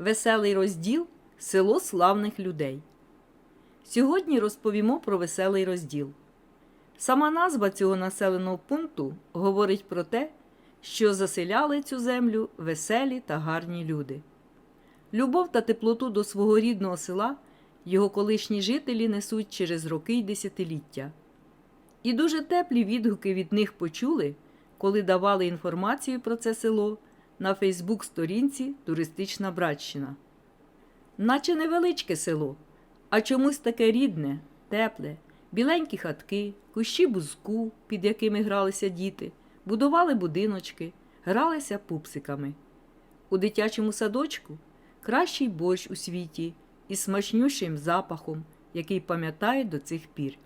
Веселий розділ село славних людей. Сьогодні розповімо про веселий розділ. Сама назва цього населеного пункту говорить про те, що заселяли цю землю веселі та гарні люди. Любов та теплоту до свого рідного села його колишні жителі несуть через роки й десятиліття. І дуже теплі відгуки від них почули, коли давали інформацію про це село на Фейсбук-сторінці Туристична Братщина. Наче невеличке село, а чомусь таке рідне, тепле, біленькі хатки, кущі бузку, під якими гралися діти, будували будиночки, гралися пупсиками. У дитячому садочку кращий борщ у світі із смачнющим запахом, який пам'ятають до цих пір.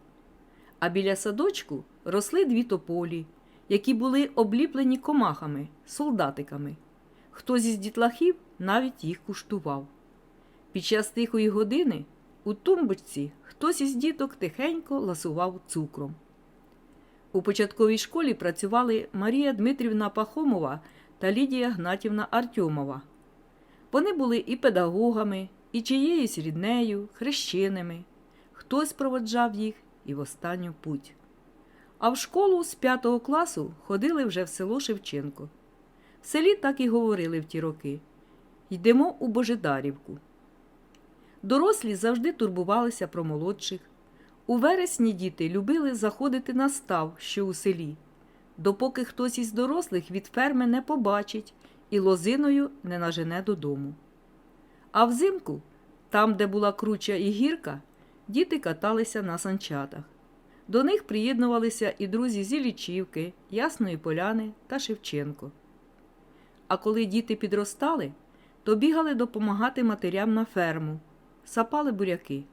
А біля садочку росли дві тополі, які були обліплені комахами, солдатиками. Хтось із дітлахів навіть їх куштував. Під час тихої години у тумбочці хтось із діток тихенько ласував цукром. У початковій школі працювали Марія Дмитрівна Пахомова та Лідія Гнатівна Артьомова. Вони були і педагогами, і чиєюсь ріднею, хрещеними. Хтось проводжав їх і в останню путь. А в школу з п'ятого класу ходили вже в село Шевченко. В селі так і говорили в ті роки йдемо у Божедарівку. Дорослі завжди турбувалися про молодших. У вересні діти любили заходити на став, що у селі, допоки хтось із дорослих від ферми не побачить і лозиною не нажене додому. А взимку, там, де була круча і гірка, діти каталися на санчатах. До них приєднувалися і друзі зі Лічівки, Ясної Поляни та Шевченко. А коли діти підростали, то бігали допомагати матерям на ферму, сапали буряки.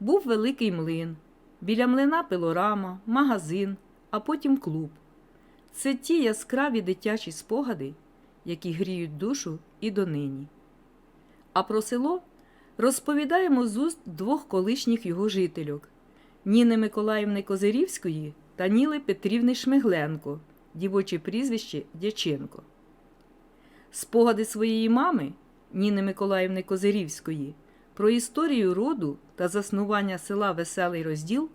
Був великий млин, біля млина пилорама, магазин, а потім клуб. Це ті яскраві дитячі спогади, які гріють душу і донині. А про село розповідаємо з уст двох колишніх його жительок Ніни Миколаївни Козирівської та Ніли Петрівни Шмигленко, дівоче прізвище Дяченко. Спогади своєї мами Ніни Миколаївни Козирівської про історію роду та заснування села Веселий розділ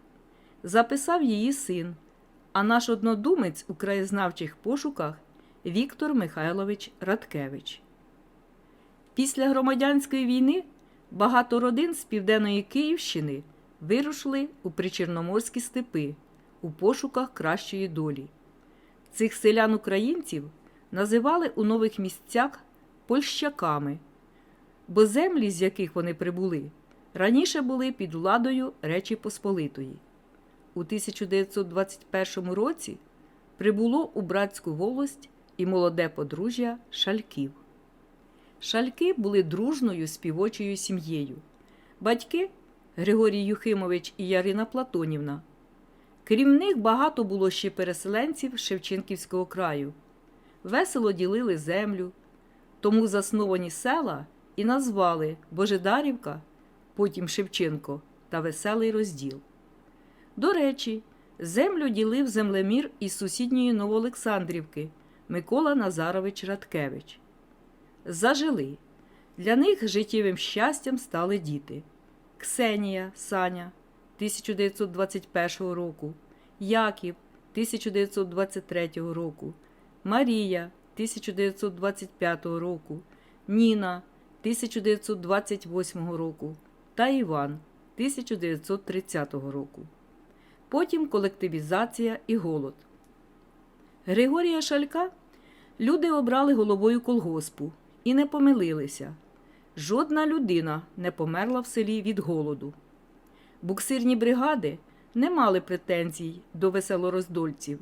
записав її син, а наш однодумець у краєзнавчих пошуках Віктор Михайлович Радкевич. Після громадянської війни багато родин з південної Київщини вирушили у причорноморські степи у пошуках кращої долі. Цих селян українців називали у нових місцях польщаками, бо землі, з яких вони прибули, раніше були під владою Речі Посполитої. У 1921 році прибуло у братську волость і молоде подружжя шальків. Шальки були дружною співочою сім'єю. Батьки Григорій Юхимович і Ярина Платонівна. Крім них багато було ще переселенців Шевченківського краю. Весело ділили землю, тому засновані села і назвали Божедарівка, потім Шевченко та Веселий розділ. До речі, землю ділив землемір із сусідньої Новоолександрівки Микола Назарович Радкевич. Зажили. Для них життєвим щастям стали діти. Ксенія Саня 1921 року, Яків 1923 року, Марія 1925 року, Ніна 1928 року та Іван 1930 року. Потім колективізація і голод. Григорія Шалька люди обрали головою колгоспу і не помилилися. Жодна людина не померла в селі від голоду. Буксирні бригади не мали претензій до веселороздольців,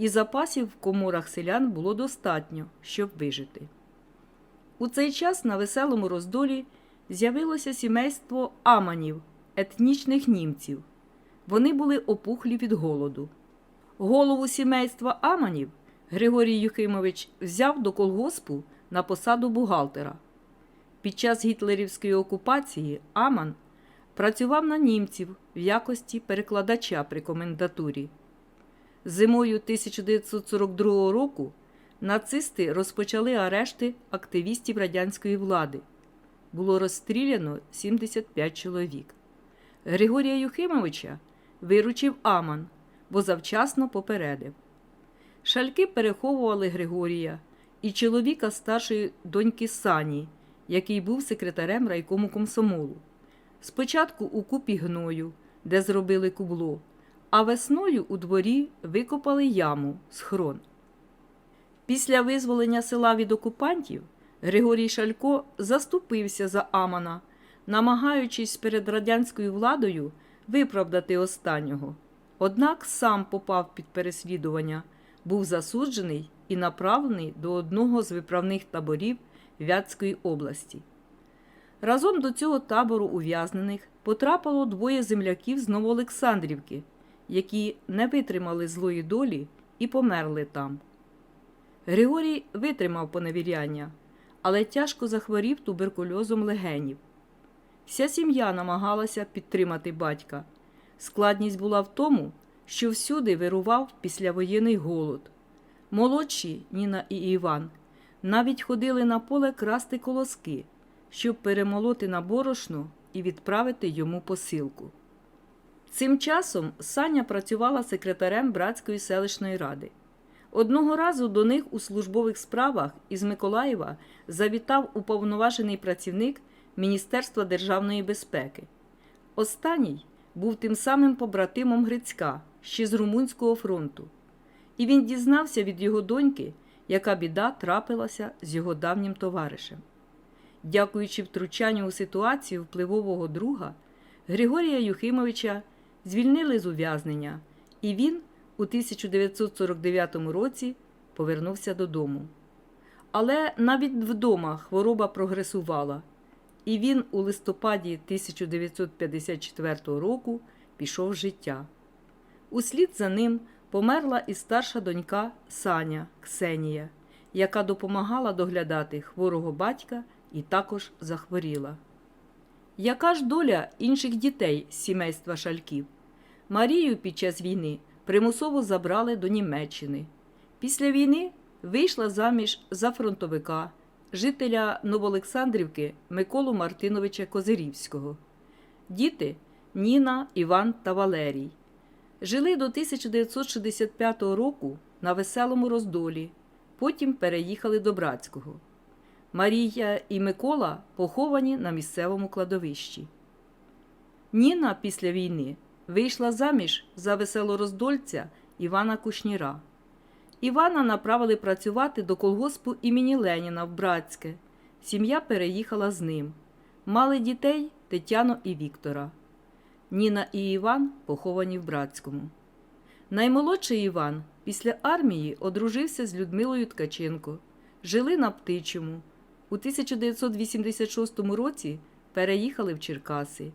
і запасів в коморах селян було достатньо, щоб вижити. У цей час на веселому роздолі з'явилося сімейство аманів, етнічних німців. Вони були опухлі від голоду. Голову сімейства аманів Григорій Юхимович взяв до колгоспу на посаду бухгалтера. Під час гітлерівської окупації Аман працював на німців в якості перекладача при комендатурі. Зимою 1942 року нацисти розпочали арешти активістів радянської влади, було розстріляно 75 чоловік. Григорія Юхимовича виручив Аман, бо завчасно попередив. Шальки переховували Григорія і чоловіка старшої доньки Сані, який був секретарем райкому комсомолу. Спочатку у купі гною, де зробили кубло, а весною у дворі викопали яму схрон. Після визволення села від окупантів Григорій Шалько заступився за Амана, намагаючись перед радянською владою виправдати останнього. Однак сам попав під переслідування, був засуджений і направлений до одного з виправних таборів Вятської області. Разом до цього табору ув'язнених потрапило двоє земляків з Новоолександрівки, які не витримали злої долі і померли там. Григорій витримав поневіряння, але тяжко захворів туберкульозом легенів. Вся сім'я намагалася підтримати батька. Складність була в тому, що всюди вирував післявоєнний голод. Молодші Ніна і Іван навіть ходили на поле красти колоски, щоб перемолоти на борошно і відправити йому посилку. Цим часом Саня працювала секретарем братської селищної ради. Одного разу до них у службових справах із Миколаєва завітав уповноважений працівник Міністерства державної безпеки. Останній був тим самим побратимом Грицька, ще з Румунського фронту, і він дізнався від його доньки, яка біда трапилася з його давнім товаришем. Дякуючи втручанню у ситуацію впливового друга, Григорія Юхимовича звільнили з ув'язнення, і він у 1949 році повернувся додому. Але навіть вдома хвороба прогресувала, і він у листопаді 1954 року пішов з життя. Услід за ним померла і старша донька Саня Ксенія, яка допомагала доглядати хворого батька і також захворіла. Яка ж доля інших дітей з сімейства шальків? Марію під час війни примусово забрали до Німеччини. Після війни вийшла заміж за фронтовика, жителя Новоолександрівки Миколу Мартиновича Козирівського. Діти Ніна, Іван та Валерій. Жили до 1965 року на веселому роздолі, потім переїхали до Братського. Марія і Микола поховані на місцевому кладовищі. Ніна після війни вийшла заміж за веселороздольця Івана Кушніра. Івана направили працювати до колгоспу імені Леніна в Братське. Сім'я переїхала з ним. Мали дітей Тетяну і Віктора. Ніна і Іван поховані в Братському. Наймолодший Іван після армії одружився з Людмилою Ткаченко. Жили на Птичому. У 1986 році переїхали в Черкаси.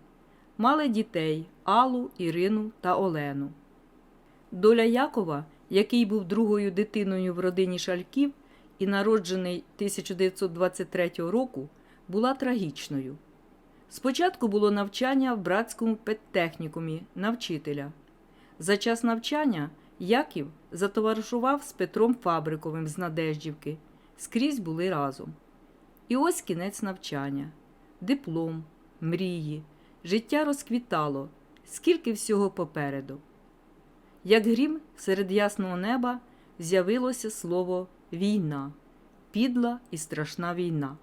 Мали дітей Аллу, Ірину та Олену. Доля Якова, який був другою дитиною в родині Шальків і народжений 1923 року, була трагічною. Спочатку було навчання в братському педтехнікумі на вчителя. За час навчання Яків затоваришував з Петром Фабриковим з Надеждівки, скрізь були разом. І ось кінець навчання, диплом, мрії, життя розквітало, скільки всього попереду. Як грім серед ясного неба з'явилося слово війна, підла і страшна війна.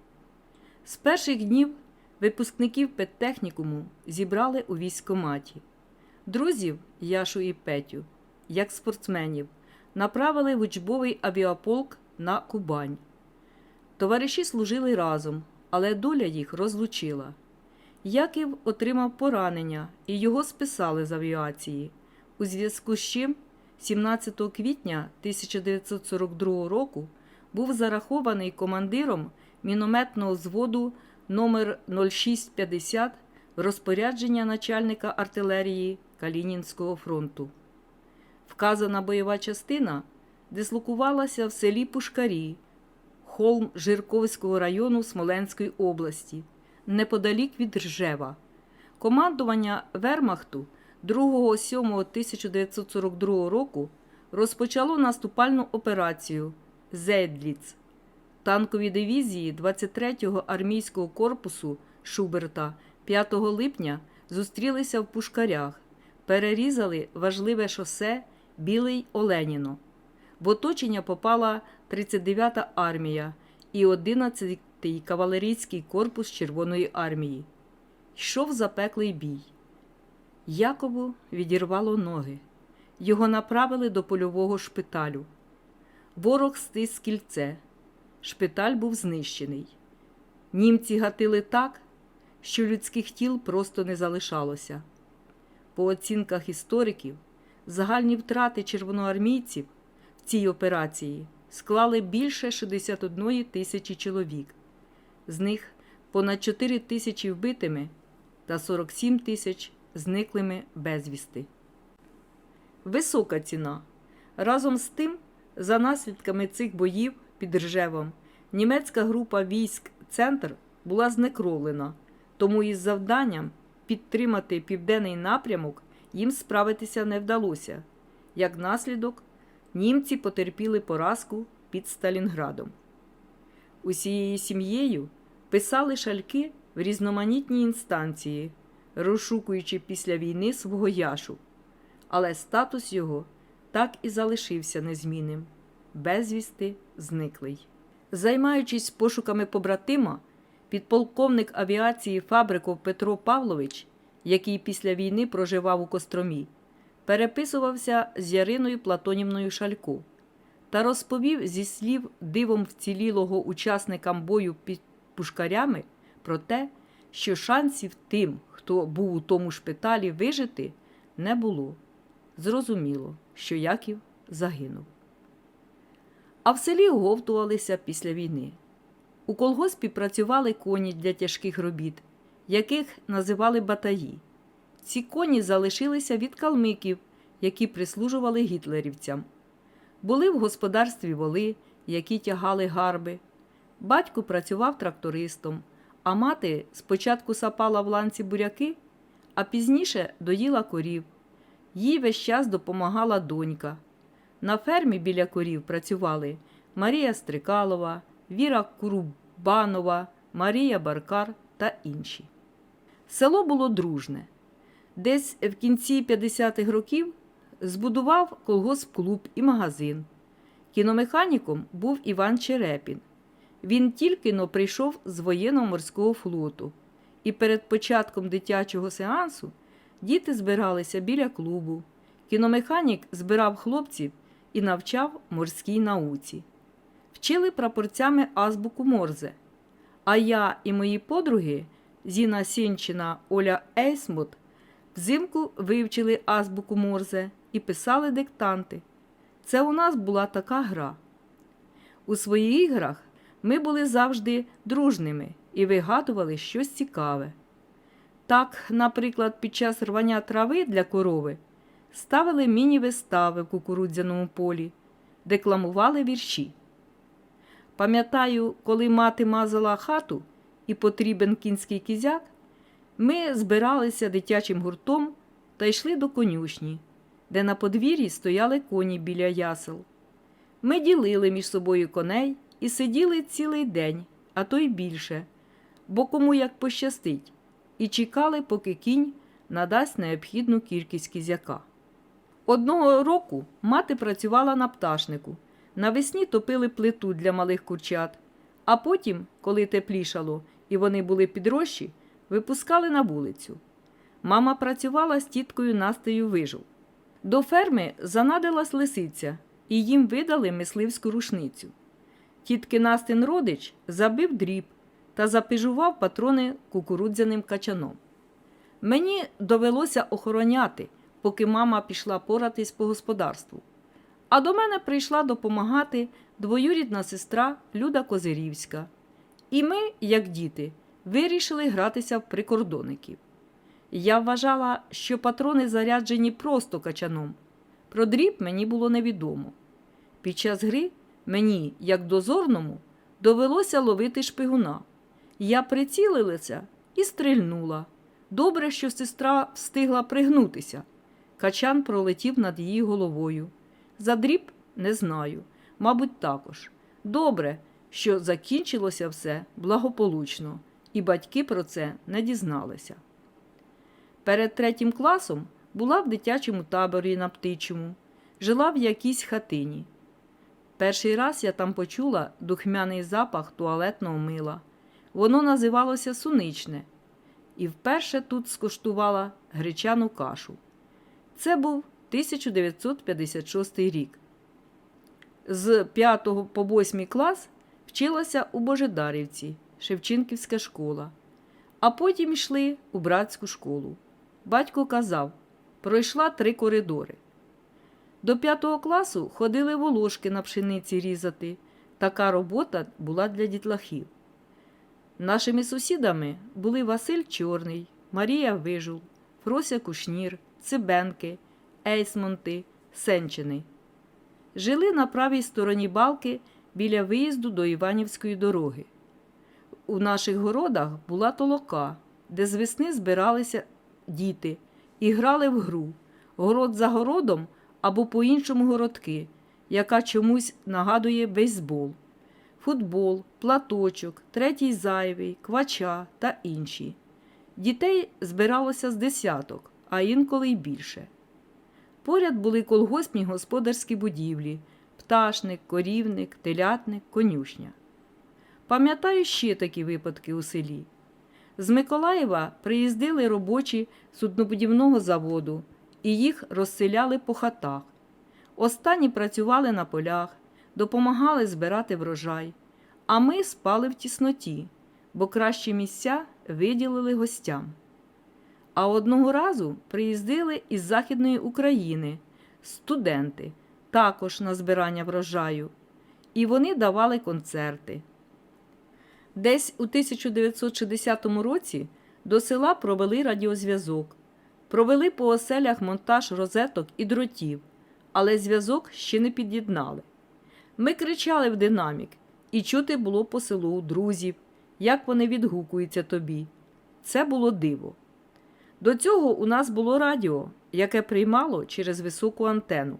З перших днів випускників педтехнікуму зібрали у військкоматі. Друзів Яшу і Петю, як спортсменів, направили в учбовий авіаполк на Кубань. Товариші служили разом, але доля їх розлучила. Яків отримав поранення і його списали з авіації. У зв'язку з чим 17 квітня 1942 року був зарахований командиром мінометного взводу номер 0650 розпорядження начальника артилерії Калінінського фронту. Вказана бойова частина дислокувалася в селі Пушкарі, холм Жирковського району Смоленської області, неподалік від Ржева. Командування Вермахту 2.7.1942 року розпочало наступальну операцію Зейдліц. танкові дивізії 23-го армійського корпусу Шуберта 5 липня зустрілися в Пушкарях, перерізали важливе шосе Білий Оленіно. В оточення попала 39-та армія і 11-й кавалерійський корпус Червоної армії. Йшов запеклий бій. Якову відірвало ноги. Його направили до польового шпиталю. Ворог стис кільце. Шпиталь був знищений. Німці гатили так, що людських тіл просто не залишалося. По оцінках істориків, загальні втрати червоноармійців в цій операції склали більше 61 тисячі чоловік, з них понад 4 тисячі вбитими та 47 тисяч зниклими безвісти. Висока ціна. Разом з тим, за наслідками цих боїв під Ржевом, німецька група військ Центр була знекровлена, тому із завданням підтримати південний напрямок їм справитися не вдалося. Як наслідок, німці потерпіли поразку під Сталінградом. Усією сім'єю писали шальки в різноманітні інстанції, розшукуючи після війни свого яшу, але статус його так і залишився незмінним безвісти зниклий. Займаючись пошуками побратима, підполковник авіації Фабриков Петро Павлович, який після війни проживав у Костромі, переписувався з Яриною Платонівною Шалько та розповів зі слів дивом вцілілого учасникам бою під пушкарями про те, що шансів тим, хто був у тому шпиталі, вижити, не було. Зрозуміло, що Яків загинув. А в селі оговтувалися після війни. У колгоспі працювали коні для тяжких робіт, яких називали батаї. Ці коні залишилися від калмиків, які прислужували гітлерівцям. Були в господарстві воли, які тягали гарби. Батько працював трактористом, а мати спочатку сапала в ланці буряки, а пізніше доїла корів. Їй весь час допомагала донька. На фермі біля корів працювали Марія Стрикалова, Віра Курубанова, Марія Баркар та інші. Село було дружне. Десь в кінці 50-х років збудував колгосп-клуб і магазин. Кіномеханіком був Іван Черепін. Він тільки но прийшов з воєнно-морського флоту, і перед початком дитячого сеансу діти збиралися біля клубу. Кіномеханік збирав хлопців і навчав морській науці. Вчили прапорцями азбуку Морзе. А я і мої подруги Зіна Сінчина, Оля Ейсмут взимку вивчили азбуку Морзе і писали диктанти. Це у нас була така гра. У своїх іграх ми були завжди дружними і вигадували щось цікаве. Так, наприклад, під час рвання трави для корови ставили міні-вистави в кукурудзяному полі, декламували вірші. Пам'ятаю, коли мати мазала хату і потрібен кінський кізяк, ми збиралися дитячим гуртом та йшли до конюшні, де на подвір'ї стояли коні біля ясел. Ми ділили між собою коней і сиділи цілий день, а то й більше, бо кому як пощастить, і чекали, поки кінь надасть необхідну кількість кізяка. Одного року мати працювала на пташнику. Навесні топили плиту для малих курчат, а потім, коли теплішало і вони були підрощі, випускали на вулицю. Мама працювала з тіткою Настею вижив. До ферми занадилась лисиця, і їм видали мисливську рушницю. Тітки Настин родич забив дріб та запижував патрони кукурудзяним качаном. Мені довелося охороняти, поки мама пішла поратись по господарству. А до мене прийшла допомагати двоюрідна сестра Люда Козирівська. І ми, як діти, вирішили гратися в прикордонників. Я вважала, що патрони заряджені просто качаном. Про дріб мені було невідомо. Під час гри мені, як дозорному, довелося ловити шпигуна. Я прицілилася і стрельнула. Добре, що сестра встигла пригнутися. Качан пролетів над її головою. За дріб не знаю, мабуть, також. Добре, що закінчилося все благополучно, і батьки про це не дізналися. Перед третім класом була в дитячому таборі на птичому, жила в якійсь хатині. Перший раз я там почула духмяний запах туалетного мила. Воно називалося суничне, і вперше тут скуштувала гречану кашу. Це був 1956 рік. З 5 по 8 клас вчилася у Божедарівці, Шевченківська школа, а потім йшли у братську школу. Батько казав, пройшла три коридори. До п'ятого класу ходили волошки на пшениці різати. Така робота була для дітлахів. Нашими сусідами були Василь Чорний, Марія Вижул, Фрося Кушнір, Цибенки, Ейсмонти, Сенчини. Жили на правій стороні балки біля виїзду до Іванівської дороги. У наших городах була толока, де з весни збиралися діти і грали в гру город за городом або по-іншому городки, яка чомусь нагадує бейсбол, футбол, платочок, третій зайвий, квача та інші. Дітей збиралося з десяток, а інколи й більше. Поряд були колгоспні господарські будівлі, пташник, корівник, телятник, конюшня. Пам'ятаю ще такі випадки у селі. З Миколаєва приїздили робочі суднобудівного заводу і їх розселяли по хатах. Останні працювали на полях, допомагали збирати врожай, а ми спали в тісноті, бо кращі місця виділили гостям. А одного разу приїздили із Західної України студенти, також на збирання врожаю, і вони давали концерти. Десь у 1960 році до села провели радіозв'язок, провели по оселях монтаж розеток і дротів, але зв'язок ще не під'єднали. Ми кричали в динамік, і чути було по селу друзів, як вони відгукуються тобі. Це було диво. До цього у нас було радіо, яке приймало через високу антену.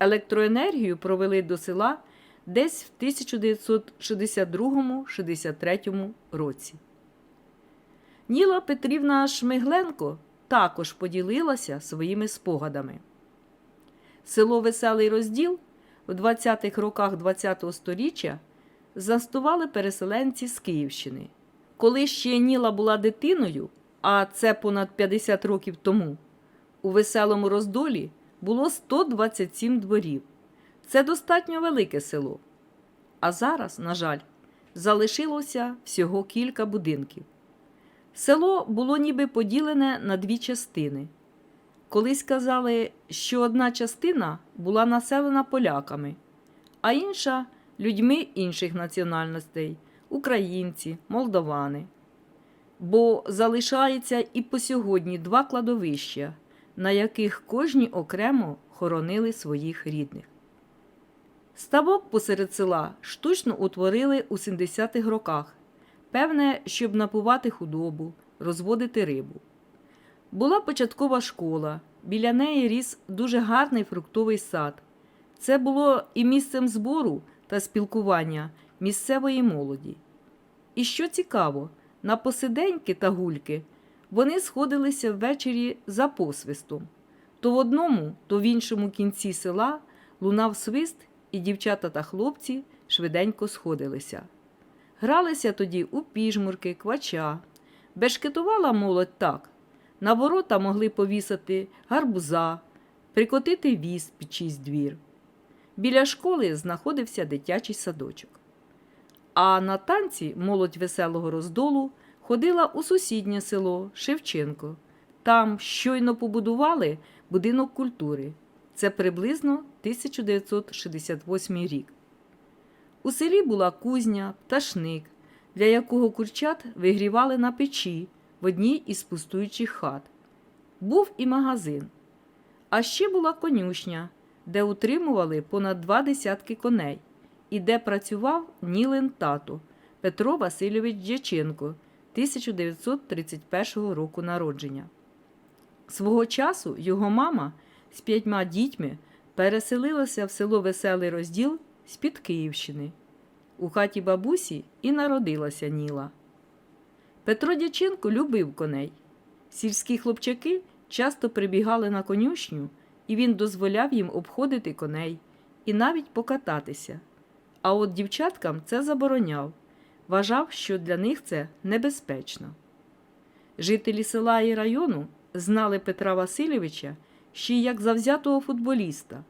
Електроенергію провели до села десь в 1962-63 році. Ніла Петрівна Шмигленко також поділилася своїми спогадами. Село Веселий Розділ у 20-х роках ХХ століття заснували переселенці з Київщини. Коли ще Ніла була дитиною, а це понад 50 років тому, у веселому роздолі було 127 дворів. Це достатньо велике село. А зараз, на жаль, залишилося всього кілька будинків. Село було ніби поділене на дві частини. Колись казали, що одна частина була населена поляками, а інша людьми інших національностей українці, молдовани. Бо залишається і по сьогодні два кладовища, на яких кожні окремо хоронили своїх рідних. Ставок посеред села штучно утворили у 70-х роках, певне, щоб напувати худобу, розводити рибу. Була початкова школа, біля неї ріс дуже гарний фруктовий сад. Це було і місцем збору та спілкування місцевої молоді. І що цікаво, на посиденьки та гульки вони сходилися ввечері за посвистом. То в одному, то в іншому кінці села лунав свист, і дівчата та хлопці швиденько сходилися. Гралися тоді у піжмурки, квача. Бешкетувала молодь так. На ворота могли повісити гарбуза, прикотити віз під чийсь двір. Біля школи знаходився дитячий садочок. А на танці молодь веселого роздолу ходила у сусіднє село Шевченко. Там щойно побудували будинок культури. Це приблизно 1968 рік. У селі була кузня, пташник, для якого курчат вигрівали на печі в одній із пустуючих хат. Був і магазин. А ще була конюшня, де утримували понад два десятки коней, і де працював Нілин тато Петро Васильович Дяченко 1931 року народження. Свого часу його мама з п'ятьма дітьми переселилася в село Веселий Розділ з-під Київщини. У хаті бабусі і народилася Ніла. Петро Дяченко любив коней. Сільські хлопчаки часто прибігали на конюшню, і він дозволяв їм обходити коней і навіть покататися. А от дівчаткам це забороняв, вважав, що для них це небезпечно. Жителі села і району знали Петра Васильовича ще й як завзятого футболіста.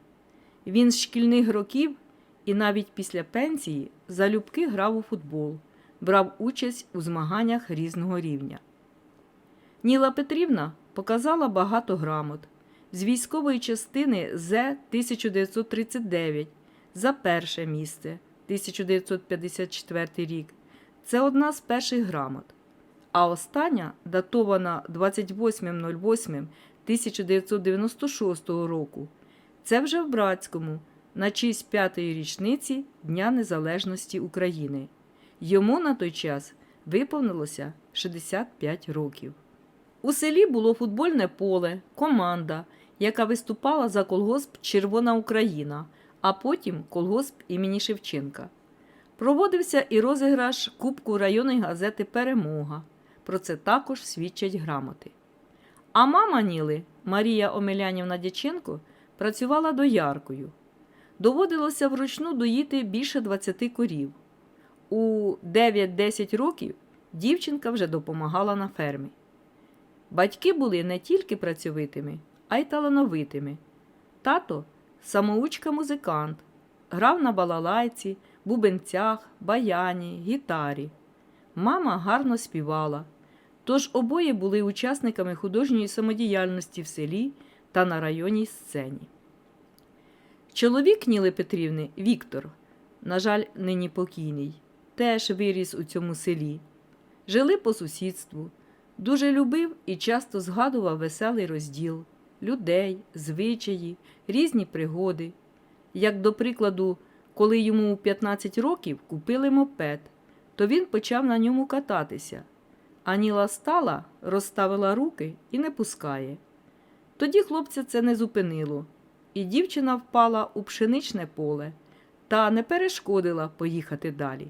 Він з шкільних років і навіть після пенсії залюбки грав у футбол, брав участь у змаганнях різного рівня. Ніла Петрівна показала багато грамот з військової частини З 1939 за перше місце 1954 рік. Це одна з перших грамот. А остання, датована 28.08.1996 року, це вже в Братському, на честь п'ятої річниці Дня Незалежності України. Йому на той час виповнилося 65 років. У селі було футбольне поле, команда, яка виступала за колгосп Червона Україна, а потім колгосп імені Шевченка. Проводився і розіграш Кубку районної газети Перемога. Про це також свідчать грамоти. А мама Ніли, Марія Омелянівна Дяченко, працювала дояркою. Доводилося вручну доїти більше 20 корів. У 9-10 років дівчинка вже допомагала на фермі. Батьки були не тільки працьовитими, а й талановитими. Тато самоучка-музикант, грав на балалайці, бубенцях, баяні, гітарі. Мама гарно співала, тож обоє були учасниками художньої самодіяльності в селі та на районній сцені. Чоловік Ніли Петрівни Віктор, на жаль, нині покійний, теж виріс у цьому селі. Жили по сусідству, дуже любив і часто згадував веселий розділ, людей, звичаї, різні пригоди. Як до прикладу, коли йому у 15 років купили мопед, то він почав на ньому кататися. А Ніла стала, розставила руки і не пускає. Тоді хлопця це не зупинило, і дівчина впала у пшеничне поле та не перешкодила поїхати далі.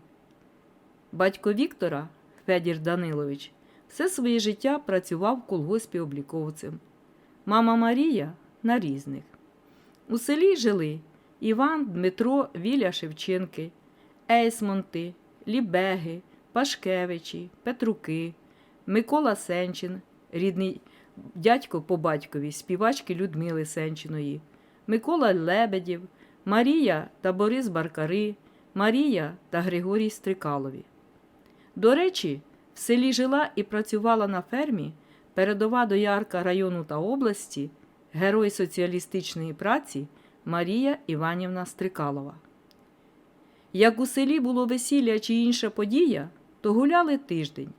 Батько Віктора, Федір Данилович, все своє життя працював в колгоспі обліковцем. Мама Марія на різних. У селі жили Іван, Дмитро, Віля Шевченки, Ейсмонти, Лібеги, Пашкевичі, Петруки, Микола Сенчин, рідний дядько по батькові, співачки Людмили Сенчиної, Микола Лебедів, Марія та Борис Баркари, Марія та Григорій Стрикалові. До речі, в селі жила і працювала на фермі передова доярка району та області, герой соціалістичної праці Марія Іванівна Стрикалова. Як у селі було весілля чи інша подія, то гуляли тиждень.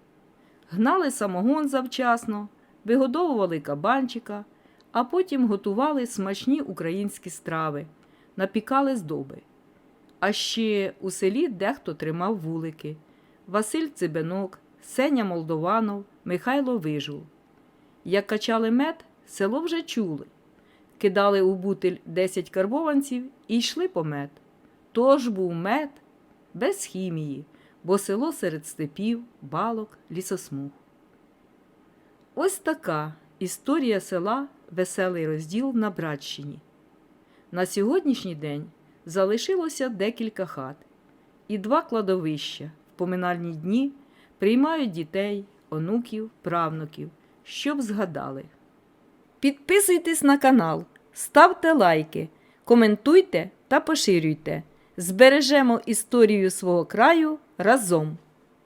Гнали самогон завчасно, вигодовували кабанчика, а потім готували смачні українські страви, напікали здоби. А ще у селі дехто тримав вулики Василь Цибенок, Сеня Молдованов, Михайло Вижул. Як качали мед, село вже чули. Кидали у бутиль 10 карбованців і йшли по мед. Тож був мед без хімії, бо село серед степів, балок, лісосмуг. Ось така історія села Веселий розділ на Братщині. На сьогоднішній день залишилося декілька хат, і два кладовища в поминальні дні приймають дітей, онуків, правнуків, щоб згадали. Підписуйтесь на канал, ставте лайки, коментуйте та поширюйте. Збережемо історію свого краю разом.